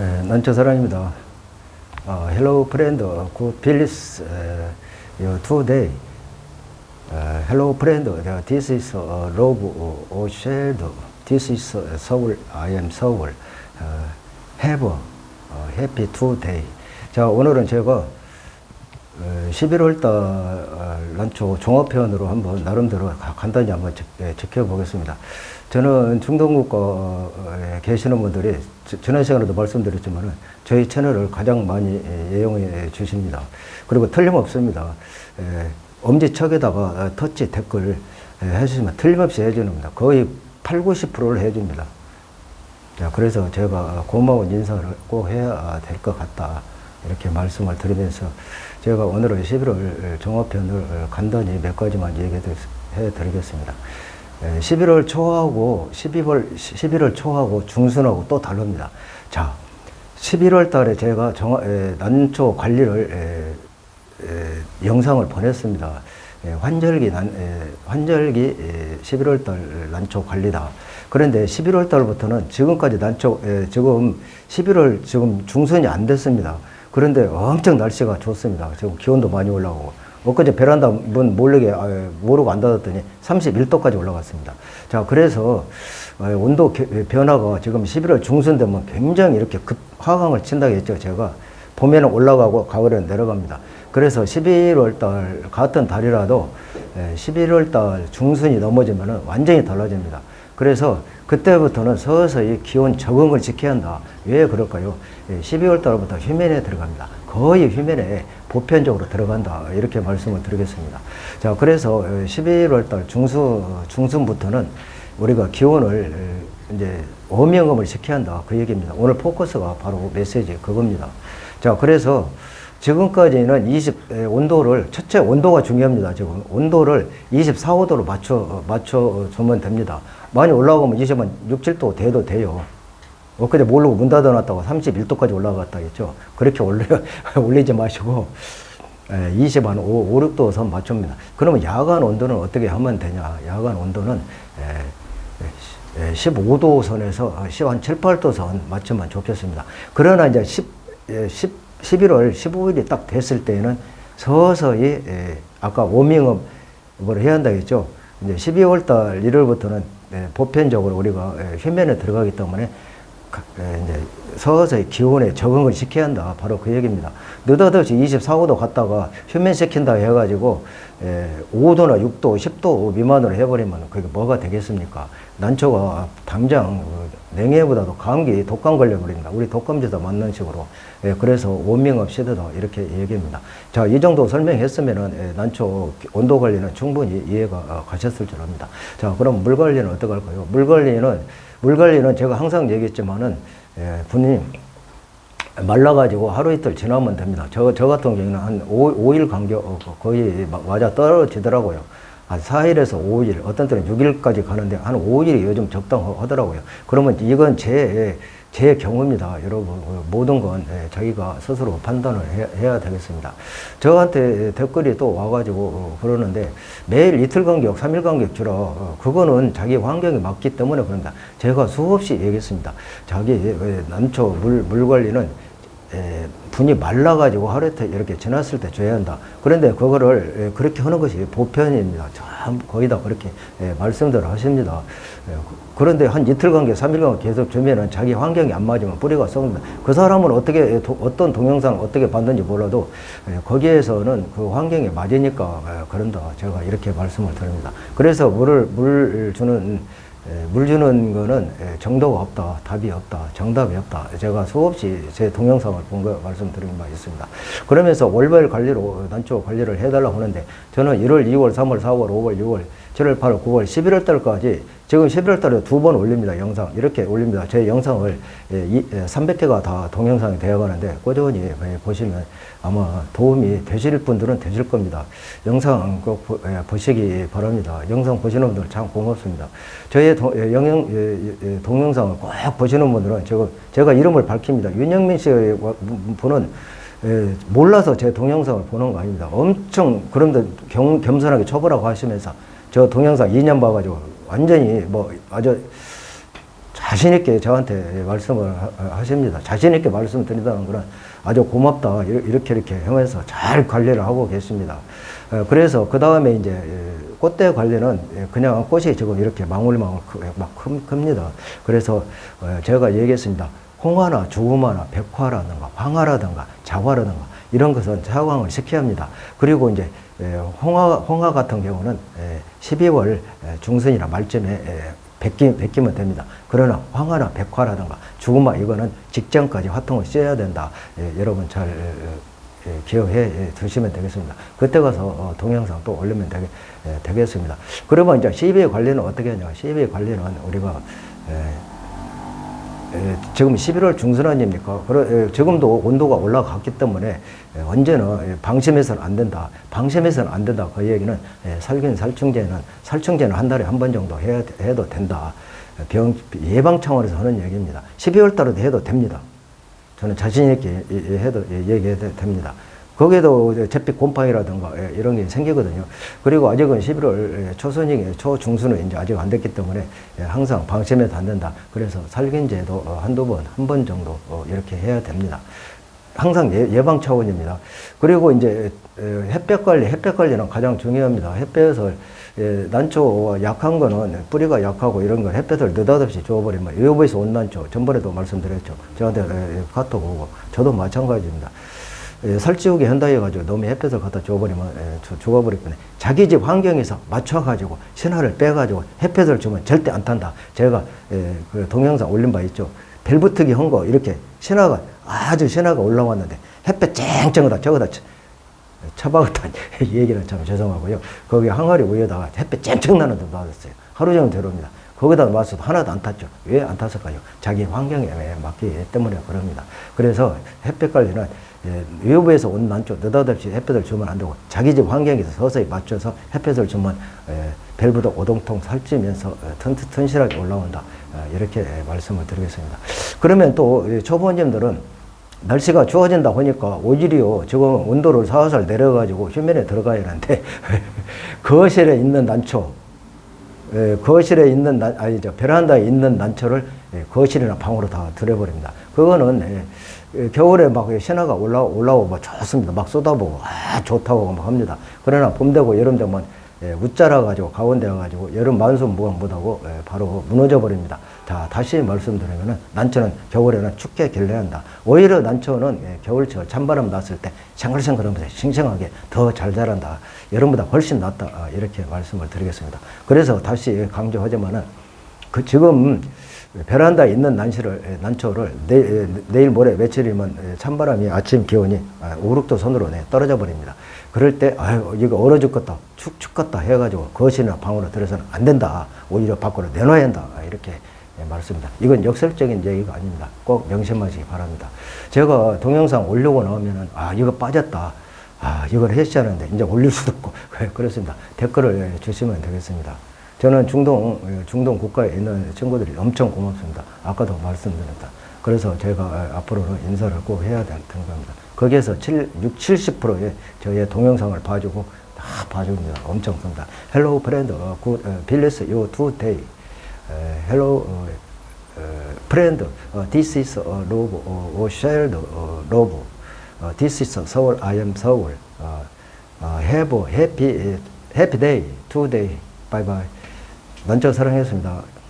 에, 난초사랑입니다. 어, hello friend, good Phyllis, uh, today. Uh, hello friend, uh, this is uh, Rob O'Sheld. This is uh, Seoul. I am Seoul. Uh, have a uh, happy today. 자, 오늘은 제가 어, 11월 달 어, 란초 종합편으로 한번 나름대로 가- 간단히 한번 지- 예, 지켜보겠습니다. 저는 중동국가에 계시는 분들이 지- 지난 시간에도 말씀드렸지만 저희 채널을 가장 많이 예, 애용해 주십니다. 그리고 틀림없습니다. 예, 엄지척에다가 어, 터치 댓글 예, 해주시면 틀림없이 해주는니다 거의 8, 90%를 해줍니다. 자, 그래서 제가 고마운 인사를 꼭 해야 될 것 같다. 이렇게 말씀을 드리면서 제가 오늘은 11월 종합편을 간단히 몇 가지만 얘기해 드리겠습니다. 11월 초하고 12월, 11월 초하고 중순하고 또 다릅니다. 자, 11월 달에 제가 난초 관리를 영상을 보냈습니다. 에, 환절기 난, 에, 환절기 에, 11월 달 난초 관리다. 그런데 11월 달부터는 지금까지 난초, 에, 지금 11월 지금 중순이 안 됐습니다. 그런데 엄청 날씨가 좋습니다. 지금 기온도 많이 올라오고. 엊그제 베란다 문 모르게 아, 모르고 안 닫았더니 31도까지 올라갔습니다. 자, 그래서 어, 온도 겨- 변화가 지금 11월 중순 되면 굉장히 이렇게 급 하강을 친다고 했죠. 제가 봄에는 올라가고 가을에는 내려갑니다. 그래서 11월 달 같은 달이라도 11월 달 중순이 넘어지면 완전히 달라집니다. 그래서 그때부터는 서서히 기온 적응을 지켜야 한다. 왜 그럴까요? 12월 달부터 휴면에 들어갑니다. 거의 휴면에 보편적으로 들어간다. 이렇게 말씀을 드리겠습니다. 자, 그래서 11월 달 중순, 중순부터는 우리가 기온을 이제 오명음을 시켜야 한다. 그 얘기입니다. 오늘 포커스가 바로 메시지 그겁니다. 자, 그래서 지금까지는 20, 에, 온도를, 첫째 온도가 중요합니다. 지금 온도를 24, 5도로 맞춰, 맞춰 주면 됩니다. 많이 올라가면 20만 6, 7도 돼도 돼요. 엊그제 모르고 문 닫아놨다고 31도까지 올라갔다 했죠. 그렇게 올려, 올리지 마시고, 에, 20, 한 5, 5, 6도 선 맞춥니다. 그러면 야간 온도는 어떻게 하면 되냐. 야간 온도는 에, 에, 15도 선에서 10, 한 7, 8도 선 맞추면 좋겠습니다. 그러나 이제 10, 에, 10, 11월 15일이 딱 됐을 때에는 서서히 에, 아까 워밍업을 해야 한다 했죠. 이제 12월 달 1월부터는 에, 보편적으로 우리가 에, 휴면에 들어가기 때문에 이제 서서히 기온에 적응을 시켜야 한다. 바로 그 얘기입니다. 느닷없이 24, 5도 갔다가 휴면시킨다 해가지고 에, 5도나 6도, 10도 미만으로 해버리면 그게 뭐가 되겠습니까? 난초가 당장 그 냉해보다도 감기, 독감 걸려버립니다. 우리 독감주사 맞는 식으로. 예, 그래서 원명업 시대다 이렇게 얘기합니다. 자, 이 정도 설명했으면은 예, 난초 온도 관리는 충분히 이해가 어, 가셨을 줄 압니다. 자, 그럼 물 관리는 어떻게 할까요? 물 관리는 물 관리는 제가 항상 얘기했지만은 예, 분이 말라가지고 하루 이틀 지나면 됩니다. 저, 저 같은 경우는 한 5, 일 간격 어, 거의 마- 맞아 떨어지더라고요. 한 4일에서 5일, 어떤 때는 6일까지 가는데 한 5일이 요즘 적당하더라고요. 그러면 이건 제, 제 경우입니다. 여러분, 어, 모든 건 예, 자기가 스스로 판단을 해, 해야 되겠습니다. 저한테 댓글이 또 와가지고 어, 그러는데 매일 이틀 간격, 3일 간격 주라. 어, 그거는 자기 환경에 맞기 때문에 그런다. 제가 수없이 얘기했습니다. 자기 예, 남초 물, 물 관리는 에, 분이 말라가지고 하루 이틀 이렇게 지났을 때 줘야 한다. 그런데 그거를 에, 그렇게 하는 것이 보편입니다. 참 거의 다 그렇게 에, 말씀들 하십니다. 에, 그- 그런데 한 이틀 관계, 삼일 관계 계속 주면은 자기 환경이 안 맞으면 뿌리가 썩습니다. 그 사람은 어떻게 에, 도- 어떤 동영상 어떻게 봤는지 몰라도 에, 거기에서는 그 환경에 맞으니까 에, 그런다. 제가 이렇게 말씀을 드립니다. 그래서 물을 물 주는 에, 물 주는 거는 에, 정도가 없다, 답이 없다, 정답이 없다. 제가 수없이 제 동영상을 본 거 말씀드린 바 있습니다. 그러면서 월별 관리로 난초 관리를 해달라고 하는데 저는 1월, 2월, 3월, 4월, 5월, 6월, 7월, 8월, 9월, 11월 달까지 지금 11월 달에 두 번 올립니다. 영상. 이렇게 올립니다. 제 영상을 예, 이- 예, 300개가 다 동영상이 되어 가는데 꾸준히 예, 보시면 아마 도움이 되실 분들은 되실 겁니다. 영상 꼭 보, 예, 보시기 바랍니다. 영상 보시는 분들 참 고맙습니다. 저의 도, 예, 영영, 예, 예, 예, 동영상을 꼭 보시는 분들은 제가, 제가 이름을 밝힙니다. 윤영민 씨의 와- 분은 예, 몰라서 제 동영상을 보는 거 아닙니다. 엄청 그런데 겸, 겸손하게 쳐보라고 하시면서 저 동영상 2년 봐가지고 완전히 뭐 아주 자신 있게 저한테 말씀을 하- 하십니다. 자신 있게 말씀드린다는 것은 아주 고맙다 이렇게 이렇게 하면서 잘 관리를 하고 계십니다. 어, 그래서 그 다음에 이제 예, 꽃대 관리는 예, 그냥 꽃이 지금 이렇게 망울망울 크- 막 큽- 큽니다. 그래서 어, 제가 얘기했습니다. 홍화나 주구마나 백화라든가 황화라든가 자화라든가 이런 것은 차광을 시켜야 합니다. 그리고 이제 에, 홍화, 홍화 같은 경우는 에, 12월 에, 중순이나 말쯤에 에, 베끼, 베끼면 됩니다. 그러나 황화나 백화라든가 주구마 이거는 직전까지 화통을 씌워야 된다. 예, 여러분 잘 기억해 에, 두시면 되겠습니다. 그때 가서 어, 동영상 또 올리면 되게, 에, 되겠 습니다. 그러면 이제 12의 관리는 어떻게 하냐. 12의 관리는 우리가 지금 11월 중순 아닙니까? 그러, 에, 지금도 온도가 올라갔기 때문에 에, 언제는 에, 방심해서는 안 된다. 방심해서는 안 된다. 그 얘기는 에, 살균 살충제는 살충제는 한 달에 한 번 정도 해야, 해도 된다. 에, 병 예방 차원에서 하는 얘기입니다. 12월 달에도 해도 됩니다. 저는 자신 있게 해도 예, 얘기해도 됩니다. 거기에도 이제 잿빛 곰팡이라든가 예, 이런 게 생기거든요. 그리고 아직은 11월 예, 초순이 초중순은 이제 아직 안 됐기 때문에 예, 항상 방심해도 안 된다. 그래서 살균제도 어, 한두 번, 한 번 정도 어, 이렇게 해야 됩니다. 항상 예, 방 차원입니다. 그리고 이제 에, 햇볕 관리, 햇볕 관리는 가장 중요합니다. 햇볕을 예, 난초 약한 거는 뿌리가 약하고 이런 걸 햇볕을 느닷없이 줘버리면 외부에서 온 난초 전번에도 말씀드렸죠. 저한테 에, 카톡 오고 저도 마찬가지입니다. 예, 살찌우게 한다 해가지고 너무 햇볕을 갖다 줘버리면 예, 저- 죽어버리거든요. 자기 집 환경에서 맞춰가지고 신화를 빼가지고 햇볕을 주면 절대 안 탄다. 제가 예, 그 동영상 올린 바 있죠. 벨붙기 한거 이렇게 신화가 아주 신화가 올라왔는데 햇볕 쨍쨍하다 저거다 쳐- 처박았다 얘기는 참 죄송하고요. 거기 항아리 위에다가 햇볕 쨍쨍 나는 데 놔뒀어요. 하루 종일 들어옵니다. 거기다 놔서도 하나도 안 탔죠. 왜 안 탔을까요? 자기 환경에 맞기 때문에 그럽니다. 그래서 햇볕 관리는 예, 외부에서 온 난초 느닷없이 햇볕을 주면 안 되고 자기 집 환경에서 서서히 맞춰서 햇볕을 주면 예, 밸브도 오동통 살찌면서 어, 튼, 튼실하게 올라온다. 어, 이렇게 예, 말씀을 드리겠습니다. 그러면 또이 초보원님들은 날씨가 추워진다 보니까 오히려 지금 온도를 살살 내려가지고 휴면에 들어가야 하는데 거실에 있는 난초 예, 거실에 있는 난, 아니 저 베란다에 있는 난초를 예, 거실이나 방으로 다 들여버립니다. 그거는 예, 예, 겨울에 막 신화가 올라 올라오고 막 좋습니다. 막 쏟아보고 아 좋다고 막 합니다. 그러나 봄 되고 여름 되면 예, 웃자라 가지고 가운데 가지고 여름 만순 무광 못하고 예, 바로 무너져 버립니다. 자 다시 말씀드리면은 난초는 겨울에는 춥게 길러야 한다. 오히려 난초는 예, 겨울철 찬바람 났을 때 생글생글하면서 싱싱하게 더 잘 자란다. 여름보다 훨씬 낫다. 아, 이렇게 말씀을 드리겠습니다. 그래서 다시 강조하지만은 그 지금 베란다에 있는 난시를 예, 난초를 내, 예, 내일 모레 며칠이면 예, 찬바람이 아침 기온이 5, 6도 선으로 네, 떨어져 버립니다. 그럴 때 아유 이거 얼어 죽겠다 축 죽겠다 해가지고 거실이나 방으로 들어서는 안 된다. 오히려 밖으로 내놔야 한다. 아, 이렇게 예, 말씀입니다. 이건 역설적인 얘기가 아닙니다. 꼭 명심하시기 바랍니다. 제가 동영상 올리고 나오면은 아 이거 빠졌다. 아 이걸 했어야 하는데 이제 올릴 수도 없고 그렇습니다. 댓글을 예, 주시면 되겠습니다. 저는 중동 예, 중동 국가에 있는 친구들이 엄청 고맙습니다. 아까도 말씀드렸다. 그래서 제가 아, 앞으로는 인사를 꼭 해야 되는 겁니다. 거기에서 7, 6, 70%의 저의 동영상을 봐주고 다 봐줍니다. 엄청 씁니다. Uh, uh, you today. Uh, hello uh, uh, friend, uh, this is uh, love, uh, or shared uh, love. Uh, this is Seoul, I am Seoul. Uh, uh, have a happy, happy day, today. Bye bye. 난저 사랑했습니다.